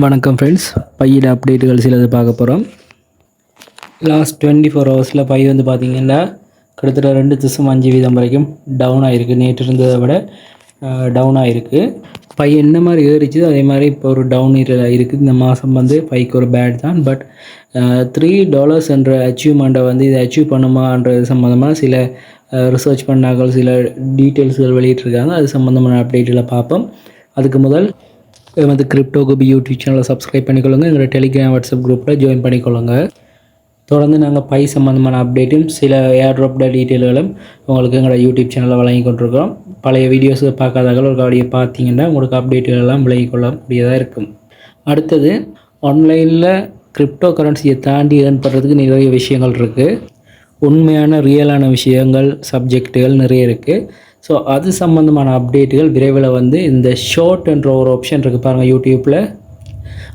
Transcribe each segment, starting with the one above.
வணக்கம் ஃப்ரெண்ட்ஸ் பையில் அப்டேட்டுகள் சிலது பார்க்க போகிறோம் லாஸ்ட் டுவெண்ட்டி ஃபோர் ஹவர்ஸில் பை வந்து பார்த்திங்கன்னா கிட்டத்தட்ட ரெண்டு திசம் அஞ்சு வீதம் வரைக்கும் டவுன் ஆகிருக்கு நேற்று இருந்ததை விட டவுன் ஆகிருக்கு பை என்ன மாதிரி ஏறிச்சு அதே மாதிரி இப்போ ஒரு டவுன் இருக்குது இந்த மாதம் வந்து பைக்கு ஒரு பேட் தான். பட் த்ரீ டாலர்ஸ் என்ற அச்சீவ்மெண்ட்டை வந்து இதை அச்சீவ் பண்ணுமான்றது சம்மந்தமாக சில ரிசர்ச் பண்ணாக்கள் சில டீட்டெயில்ஸ்கள் வெளியிட்டிருக்காங்க. அது சம்மந்தமான அப்டேட்டில் பார்ப்போம். அதுக்கு முதல் வந்து கிரிப்டோ கோபி யூடியூப் சேனலை சப்ஸ்கிரைப் பண்ணிக்கொள்ளுங்க. எங்களோட டெலிகிராம் வாட்ஸ்அப் குரூப்பில் ஜாயின் பண்ணிக்கொள்ளுங்க. தொடர்ந்து நாங்கள் பை சம்மந்தமான அப்டேட்டும் சில ஏர்ட்ராப் டீட்டெயில்களும் உங்களுக்கு எங்களோட யூடியூப் சேனலில் வழங்கி கொண்டிருக்கிறோம். பழைய வீடியோஸ் பார்க்காதவர்கள் ஒரு காடியை பார்த்தீங்கன்னா உங்களுக்கு அப்டேட்டுகள் எல்லாம் விளங்கிக் கொள்ள முடியதாக இருக்கும். அடுத்தது ஆன்லைனில் கிரிப்டோ கரன்சியை தாண்டி ஏர்ன் பண்ணுறதுக்கு நிறைய விஷயங்கள் இருக்குது உண்மையான ரியலான விஷயங்கள் சப்ஜெக்ட்டுகள் நிறைய இருக்குது ஸோ அது சம்மந்தமான அப்டேட்டுகள் விரைவில் வந்து இந்த ஷார்ட் என்ற ஒரு ஆப்ஷன் இருக்குது பாருங்கள் யூடியூப்பில்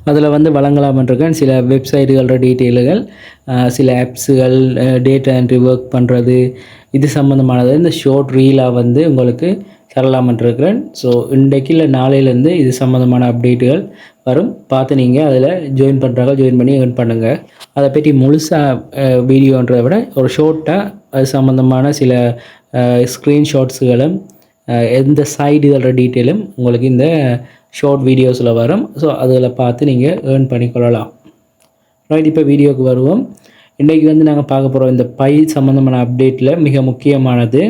அதில் வந்து வழங்கலாம்ன்றிருக்கேன் சில வெப்சைட்டுகளோட டீட்டெயில்கள் சில ஆப்ஸுகள் டேட்டா என்ட்ரி ஒர்க் பண்ணுறது இது சம்மந்தமானது இந்த ஷார்ட் ரீலாக வந்து உங்களுக்கு தரலாமன்றிருக்கிறேன் ஸோ இன்றைக்கு இல்லை நாளையிலேருந்து இது சம்மந்தமான அப்டேட்டுகள் வரும். பார்த்து நீங்கள் அதில் ஜாயின் பண்ணுறாங்க ஜாயின் பண்ணி ஏர்ன் பண்ணுங்கள் அதை பற்றி முழுசாக வீடியோன்றதை விட ஒரு ஷார்ட்டாக அது சம்மந்தமான சில ஸ்க்ரீன்ஷாட்ஸுகளும் எந்த சைடு இதோட டீட்டெயிலும் உங்களுக்கு இந்த ஷார்ட் வீடியோஸில் வரும். ஸோ அதில் பார்த்து நீங்கள் ஏர்ன் பண்ணிக்கொள்ளலாம். ரைட் இப்போ வீடியோவுக்கு வருவோம். இன்றைக்கி வந்து நாங்கள் பார்க்க போகிறோம் இந்த பை சம்மந்தமான அப்டேட்டில் மிக முக்கியமானது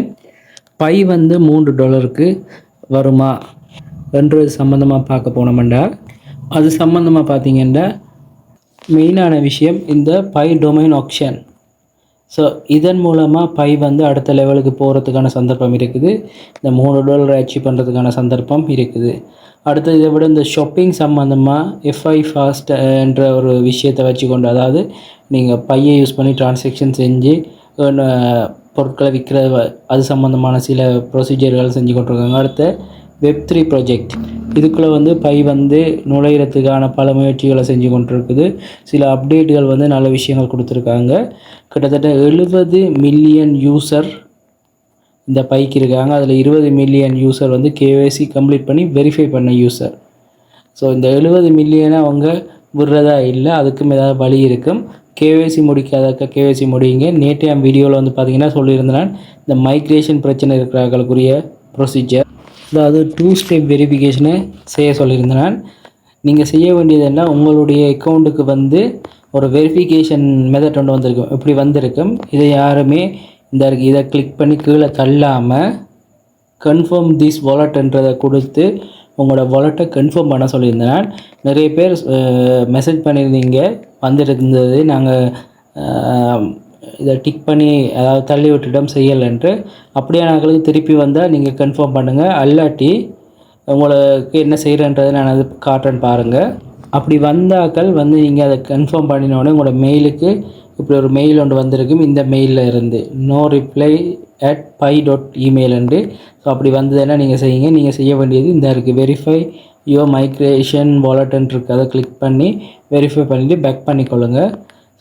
பை வந்து மூன்று டாலருக்கு வருமா என்று சம்மந்தமாக பார்க்க போனோம்டா. அது சம்மந்தமாக பார்த்தீங்கன்னா மெயினான விஷயம் இந்த பை டொமைன் ஆக்ஷன் ஸோ இதன் மூலமாக பை வந்து அடுத்த லெவலுக்கு போகிறதுக்கான சந்தர்ப்பம் இருக்குது. இந்த மூணு டாலர் அச்சீவ் பண்ணுறதுக்கான சந்தர்ப்பம் இருக்குது. அடுத்து இதை விட இந்த ஷாப்பிங் சம்மந்தமாக எஃப்ஐ ஃபாஸ்ட் என்ற ஒரு விஷயத்தை வச்சுக்கொண்டு அதாவது நீங்கள் பையை யூஸ் பண்ணி டிரான்சாக்ஷன் செஞ்சு பொருட்களை விற்கிற அது சம்மந்தமான சில ப்ரொசீஜர்கள் செஞ்சு கொண்டிருக்காங்க. அடுத்த வெப் த்ரீ ப்ராஜெக்ட் இதுக்குள்ளே வந்து பை வந்து நுழையிறதுக்கான பல முயற்சிகளை செஞ்சு கொண்டிருக்குது. சில அப்டேட்டுகள் வந்து நல்ல விஷயங்கள் கொடுத்துருக்காங்க. கிட்டத்தட்ட எழுபது மில்லியன் யூசர் இந்த பைக்கு இருக்காங்க. அதில் இருபது மில்லியன் யூசர் வந்து கேஒய்சி கம்ப்ளீட் பண்ணி வெரிஃபை பண்ண யூசர் ஸோ இந்த எழுபது மில்லியனை அவங்க விடுறதா இல்லை அதுக்கும் ஏதாவது வழி இருக்கும். கேஒய்சி முடிக்காதக்க கேஒய்சி முடியுங்க. நேற்று என் வீடியோவில் வந்து பார்த்தீங்கன்னா சொல்லியிருந்தேன். இந்த மைக்ரேஷன் பிரச்சனை இருக்கிறவர்களுக்குரிய ப்ரொசீஜர் அதாவது டூ ஸ்டெப் வெரிஃபிகேஷனை செய்ய சொல்லியிருந்தேன். நீங்கள் செய்ய வேண்டியது என்ன? உங்களுடைய அக்கௌண்ட்டுக்கு வந்து ஒரு வெரிஃபிகேஷன் மெத்தட் ஒன்று வந்திருக்கும். இப்படி வந்திருக்கும். இதை யாருமே இந்த இருக்கு இதை கிளிக் பண்ணி கீழே தள்ளாமல் கன்ஃபார்ம் திஸ் வாலெட்ன்றதை கொடுத்து உங்களோட வாலெட்டை கன்ஃபார்ம் பண்ண சொல்லியிருந்தேன். நிறைய பேர் மெசேஜ் பண்ணியிருந்தீங்க. வந்துருந்தது நாங்கள் இதை டிக் பண்ணி அதாவது தள்ளி விட்டுட்டோம் செய்யலைன்ட்டு அப்படியானவர்களுக்கு திருப்பி வந்தால் நீங்கள் கன்ஃபார்ம் பண்ணுங்கள் அல்லாட்டி உங்களுக்கு என்ன செய்கிறேன்றதை நான் அது காட்டுறேன் பாருங்கள் அப்படி வந்தாக்கள் வந்து நீங்கள் அதை கன்ஃபார்ம் பண்ணினோடனே உங்களோட மெயிலுக்கு இப்படி ஒரு மெயில் ஒன்று வந்திருக்கும் இந்த மெயிலில் இருந்து. No reply at Pi dot இமெயில்ண்டு so அப்படி வந்ததுன்னா நீங்கள் செய்யுங்க. நீங்கள் செய்ய வேண்டியது இந்த இருக்குது வெரிஃபை யோ மைக்ரேஷன் வாலெட்ன்னு இருக்குது அதை கிளிக் பண்ணி வெரிஃபை பண்ணிவிட்டு பேக் பண்ணிக்கொள்ளுங்க.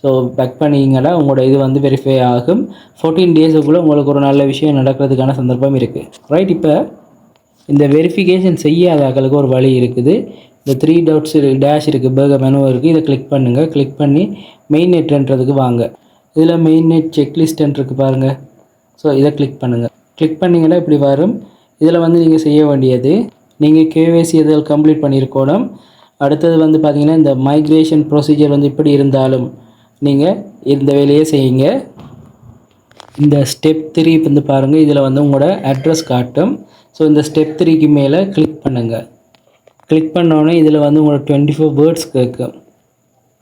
ஸோ பேக் பண்ணிங்கன்னா உங்களோட இது வந்து வெரிஃபை ஆகும். ஃபோர்டீன் டேஸுக்குள்ளே உங்களுக்கு ஒரு நல்ல விஷயம் நடக்கிறதுக்கான சந்தர்ப்பம் இருக்குது ரைட் இப்போ இந்த வெரிஃபிகேஷன் செய்யாதாக்களுக்கு ஒரு வழி இருக்குது. இந்த த்ரீ டவுட்ஸ் டேஷ் இருக்குது பேர்கர் மெனு இருக்குது இதை கிளிக் பண்ணுங்கள் கிளிக் பண்ணி மெயின் நெட்ன்றதுக்கு வாங்க. இதில் மெயின் நெட் செக்லிஸ்ட்ன்னு இருக்குது பாருங்கள் ஸோ இதை கிளிக் பண்ணுங்கள் கிளிக் பண்ணிங்கன்னா இப்படி வரும். இதில் வந்து நீங்கள் செய்ய வேண்டியது நீங்கள் கேவைசி இதில் கம்ப்ளீட் பண்ணியிருக்கணும். அடுத்தது வந்து பார்த்திங்கன்னா இந்த மைக்ரேஷன் ப்ரொசீஜர் வந்து இப்படி இருந்தாலும் நீங்கள் இந்த வேலையை செய்யுங்க. இந்த ஸ்டெப் த்ரீ வந்து பாருங்கள் இதில் வந்து உங்களோட அட்ரஸ் காட்டும். ஸோ இந்த ஸ்டெப் த்ரீக்கு மேலே கிளிக் பண்ணுங்கள் கிளிக் பண்ணோடனே இதில் வந்து உங்களோட டுவெண்ட்டி ஃபோர் வேர்ட்ஸ் கேட்கும்.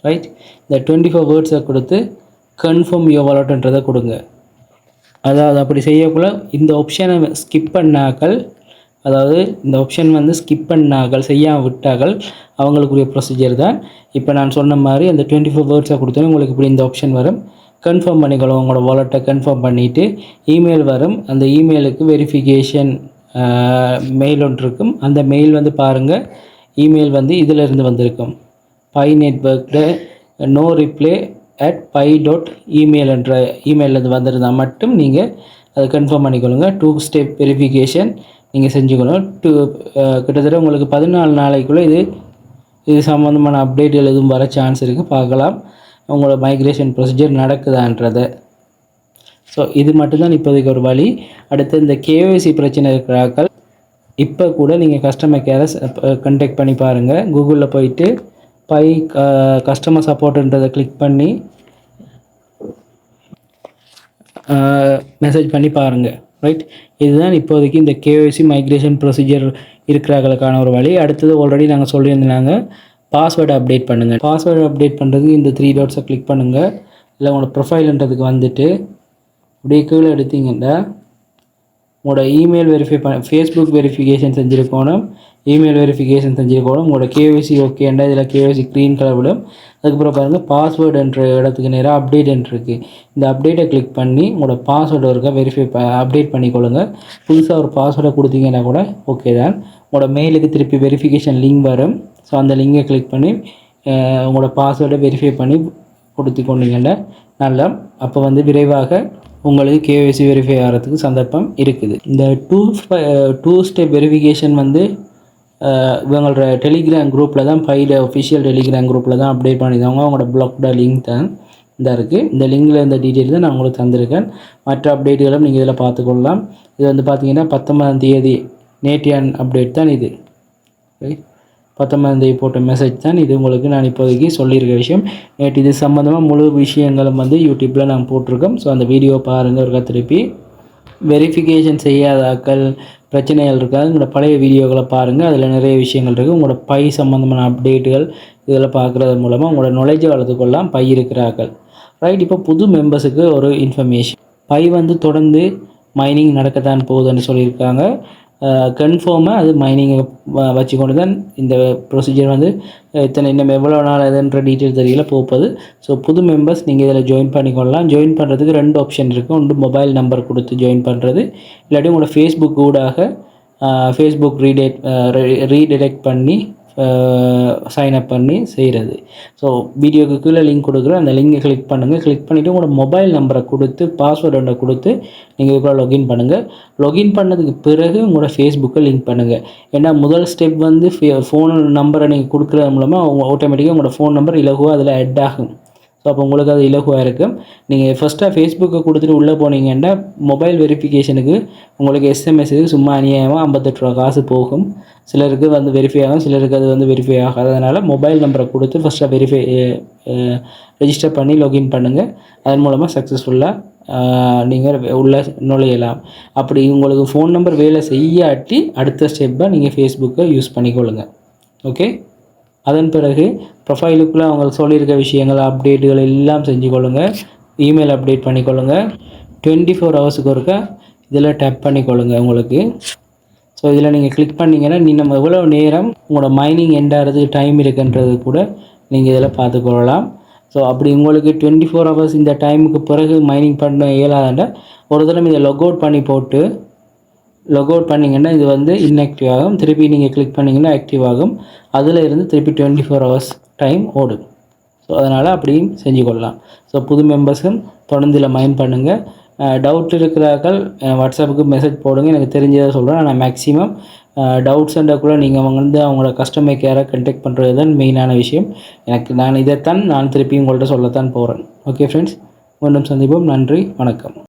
ரைட் இந்த டுவெண்ட்டி ஃபோர் வேர்ட்ஸை கொடுத்து கன்ஃபார்ம் யோ வாலட்ன்றதை கொடுங்க. அதாவது அப்படி செய்யக்குள்ள இந்த ஆப்ஷனை ஸ்கிப் பண்ணாக்கள் அதாவது இந்த ஆப்ஷன் வந்து ஸ்கிப் பண்ணாக்கள் செய்யாமல் விட்டார்கள் அவங்களுக்குரிய ப்ரொசீஜர் தான். இப்போ நான் சொன்ன மாதிரி அந்த டுவெண்ட்டி ஃபோர் வேர்ட்ஸை கொடுத்தோன்னே உங்களுக்கு இப்படி இந்த ஆப்ஷன் வரும். கன்ஃபார்ம் பண்ணிக்கலாம் உங்களோட வாலெட்டை கன்ஃபார்ம் பண்ணிவிட்டு இமெயில் வரும். அந்த இமெயிலுக்கு வெரிஃபிகேஷன் மெயில் ஒன்று இருக்கும். அந்த மெயில் வந்து பாருங்கள் இமெயில் வந்து இதிலிருந்து வந்திருக்கும். Pi நெட்ஒர்க்கில் no reply at Pi dot email என்ற இமெயிலேருந்து வந்திருந்தால் மட்டும் நீங்கள் அதை கன்ஃபார்ம் பண்ணிக்கொள்ளுங்கள் டூ ஸ்டெப் வெரிஃபிகேஷன் நீங்கள் செஞ்சுக்கணும். டூ கிட்டத்தட்ட உங்களுக்கு பதினாலு நாளைக்குள்ளே இது இது சம்மந்தமான அப்டேட்டுகள் எதுவும் வர சான்ஸ் இருக்குது பார்க்கலாம். உங்களோட மைக்ரேஷன் ப்ரொசீஜர் நடக்குதான்றதை. ஸோ இது மட்டும்தான் இப்போதைக்கு ஒரு வழி. அடுத்து இந்த கேஒய்சி பிரச்சனை இருக்கிறாக்கள் இப்போ கூட நீங்கள் கஸ்டமர் கேரை கண்டெக்ட் பண்ணி பாருங்கள் கூகுளில் போயிட்டு பை கஸ்டமர் சப்போர்ட்டுன்றதை கிளிக் பண்ணி மெசேஜ் பண்ணி பாருங்கள் ரைட் இதுதான் இப்போதைக்கு இந்த கேஒய்சி மைக்ரேஷன் ப்ரொசீஜர் இருக்கிறாங்களுக்கான ஒரு வழி. அடுத்தது ஆல்ரெடி நாங்கள் சொல்லியிருந்தாங்க பாஸ்வேர்டு அப்டேட் பண்ணுங்கள் பாஸ்வேர்டு அப்டேட் பண்ணுறதுக்கு இந்த த்ரீ டாட்ஸை கிளிக் பண்ணுங்கள் இல்லை உங்களோட ப்ரொஃபைல்ன்றதுக்கு வந்துட்டு அப்படியே கீழே எடுத்தீங்கன்னா உங்களோட இமெயில் வெரிஃபை பண்ண ஃபேஸ்புக் வெரிஃபிகேஷன் செஞ்சுருக்கணும். இமெயில் வெரிஃபிகேஷன் செஞ்சுருக்கணும். உங்களோட கேவிசி ஓகேண்டா இதில் கேவிசி க்ரீன் கலர் விடும். அதுக்கப்புறம் பாருங்கள் பாஸ்வேர்டு என்ற இடத்துக்கு நேராக அப்டேட் இருக்குது இந்த அப்டேட்டை கிளிக் பண்ணி உங்களோட பாஸ்வேர்டு இருக்க வெரிஃபை ப அப்டேட் பண்ணிக்கொள்ளுங்க. புதுசாக ஒரு பாஸ்வேர்டை கொடுத்தீங்கன்னா கூட ஓகே தான். உங்களோட மெயிலுக்கு திருப்பி வெரிஃபிகேஷன் லிங்க் வரும். ஸோ அந்த லிங்கை கிளிக் பண்ணி உங்களோட பாஸ்வேர்டை வெரிஃபை பண்ணி கொடுத்து கொண்டீங்கன்னா நல்லா. அப்போ வந்து விரைவாக உங்களுக்கு கேஒய்சி வெரிஃபை ஆகிறதுக்கு சந்தர்ப்பம் இருக்குது. இந்த டூ டூ ஸ்டெப் வெரிஃபிகேஷன் வந்து இவங்களோட டெலிகிராம் குரூப்பில் தான் ஃபைல ஒஃபிஷியல் டெலிகிராம் குரூப்பில் தான் அப்டேட் பண்ணியிருந்தாங்க. அவங்களோட பிளாக்ட லிங்க் தான் இந்த இருக்குது இந்த லிங்கில் இந்த டீட்டெயில் தான் நான் உங்களுக்கு தந்திருக்கேன். மற்ற அப்டேட்டுகளும் நீங்கள் இதில் பார்த்துக்கொள்ளலாம். இது வந்து பார்த்தீங்கன்னா பத்தொன்பதாம் தேதி நேட்டியான் அப்டேட் தான் இது. ரைட் தேதி போட்ட மெசேஜ் தான் இது உங்களுக்கு நான் இப்போதைக்கு சொல்லியிருக்க விஷயம். நேற்று இது சம்மந்தமாக முழு விஷயங்களும் வந்து யூடியூப்பில் நாங்கள் போட்டிருக்கோம். ஸோ அந்த வீடியோ பாருங்கள் ஒரு திருப்பி. வெரிஃபிகேஷன் செய்யாதாக்கள் பிரச்சனைகள் இருக்காது. உங்களோட பழைய வீடியோக்களை பாருங்கள் அதில் நிறைய விஷயங்கள் இருக்குது உங்களோட பை சம்மந்தமான அப்டேட்டுகள் இதில் பார்க்குறது மூலமாக உங்களோட நுழைஞ்ச வளர்த்துக்கொள்ளலாம் பை இருக்கிறார்கள். ரைட் இப்போ புது மெம்பர்ஸுக்கு ஒரு இன்ஃபர்மேஷன் பை வந்து தொடர்ந்து மைனிங் நடக்கத்தான் போகுதுன்னு சொல்லியிருக்காங்க. கன்ஃபார்மாக அது மைனிங்கை வச்சு கொண்டு தான் இந்த ப்ரொசீஜர் வந்து இத்தனை இன்னும் எவ்வளோ நாள் எதுன்ற டீட்டெயில் தெரியல போகுது ஸோ புது மெம்பர்ஸ் நீங்கள் இதில் ஜாயின் பண்ணிக்கொள்ளலாம். ஜாயின் பண்ணுறதுக்கு ரெண்டு ஆப்ஷன் இருக்குது ஒன்று மொபைல் நம்பர் கொடுத்து ஜாயின் பண்ணுறது இல்லாட்டி உங்களோட ஃபேஸ்புக் ஊடாக ஃபேஸ்புக் ரீடேட் ரீடிடெக்ட் பண்ணி சைன் அப் பண்ணி செய்கிறது ஸோ வீடியோக்கு கீழே லிங்க் கொடுக்குறேன். அந்த லிங்கை கிளிக் பண்ணுங்கள் கிளிக் பண்ணிவிட்டு உங்களோட மொபைல் நம்பரை கொடுத்து பாஸ்வேர்டு ஒன்றை கொடுத்து நீங்கள் இதுக்குள்ள லாகின் பண்ணுங்கள் லொகின் பண்ணதுக்கு பிறகு உங்களோட ஃபேஸ்புக்கை லிங்க் பண்ணுங்கள் ஏன்னா முதல் ஸ்டெப் வந்து ஃபோன் நம்பரை நீங்கள் கொடுக்குறது மூலமாக அவங்க ஆட்டோமேட்டிக்காக உங்களோட ஃபோன் நம்பர் இலகுவாக அதில் ஆட் ஆகும். ஸோ அப்போ உங்களுக்கு அது இலகுவாக இருக்கும். நீங்கள் ஃபஸ்ட்டாக ஃபேஸ்புக்கை கொடுத்துட்டு உள்ளே போனீங்கன்னா மொபைல் வெரிஃபிகேஷனுக்கு உங்களுக்கு எஸ்எம்எஸ்க்கு சும்மா அநியாயமாக ஐம்பத்தெட்டு ரூபா காசு போகும். சிலருக்கு வந்து வெரிஃபை ஆகும் சிலருக்கு அது வந்து வெரிஃபை ஆகாததுனால மொபைல் நம்பரை கொடுத்து ஃபஸ்ட்டாக வெரிஃபை ரெஜிஸ்டர் பண்ணி லாகின் பண்ணுங்கள் அதன் மூலமாக சக்ஸஸ்ஃபுல்லாக நீங்கள் உள்ள நுழையலாம். அப்படி உங்களுக்கு ஃபோன் நம்பர் வேலை செய்யாட்டி அடுத்த ஸ்டெப்பை நீங்கள் ஃபேஸ்புக்கை யூஸ் பண்ணிக்கொள்ளுங்கள் ஓகே அதன் பிறகு ப்ரொஃபைலுக்குள்ளே அவங்க சொல்லியிருக்க விஷயங்கள் அப்டேட்டுகள் எல்லாம் செஞ்சு கொள்ளுங்கள் இமெயில் அப்டேட் பண்ணிக்கொள்ளுங்கள் டுவெண்ட்டி ஃபோர் ஹவர்ஸுக்கு ஒருக்கா இதில் டேப் பண்ணிக்கொள்ளுங்கள் உங்களுக்கு. ஸோ இதில் நீங்கள் கிளிக் பண்ணிங்கன்னா நீ நம்ம எவ்வளோ நேரம் உங்களோட மைனிங் எண்டாகிறது டைம் இருக்குன்றது கூட நீங்கள் இதில் பார்த்துக்கொள்ளலாம் ஸோ அப்படி உங்களுக்கு டுவெண்ட்டி ஃபோர் ஹவர்ஸ் இந்த டைமுக்கு பிறகு மைனிங் பண்ண இயலாதாண்டா ஒரு தடவை இதை லொக் அவுட் பண்ணி போட்டு லொக் அவுட் பண்ணிங்கன்னா இது வந்து இன்ஆக்டிவ் ஆகும். திருப்பி நீங்கள் கிளிக் பண்ணிங்கன்னா ஆக்டிவ் ஆகும். அதில் இருந்து திருப்பி டுவெண்ட்டி ஃபோர் ஹவர்ஸ் டைம் ஓடும். ஸோ அதனால் அப்படியும் செஞ்சு கொள்ளலாம் ஸோ புது மெம்பர்ஸும் தொடர்ந்து இதில் மைண்ட் பண்ணுங்கள் டவுட் இருக்கிறார்கள் வாட்ஸ்அப்புக்கு மெசேஜ் போடுங்க. எனக்கு தெரிஞ்சதை சொல்கிறேன் நான் மேக்ஸிமம் டவுட்ஸ் கூட நீங்கள் வந்து அவங்களோட கஸ்டமர் கேரை கண்டெக்ட் பண்ணுறது தான் மெயினான விஷயம். எனக்கு நான் இதைத்தான் நான் திருப்பி உங்கள்கிட்ட சொல்லத்தான் போகிறேன் ஓகே ஃப்ரெண்ட்ஸ் மீண்டும் சந்திப்போம். நன்றி. வணக்கம்.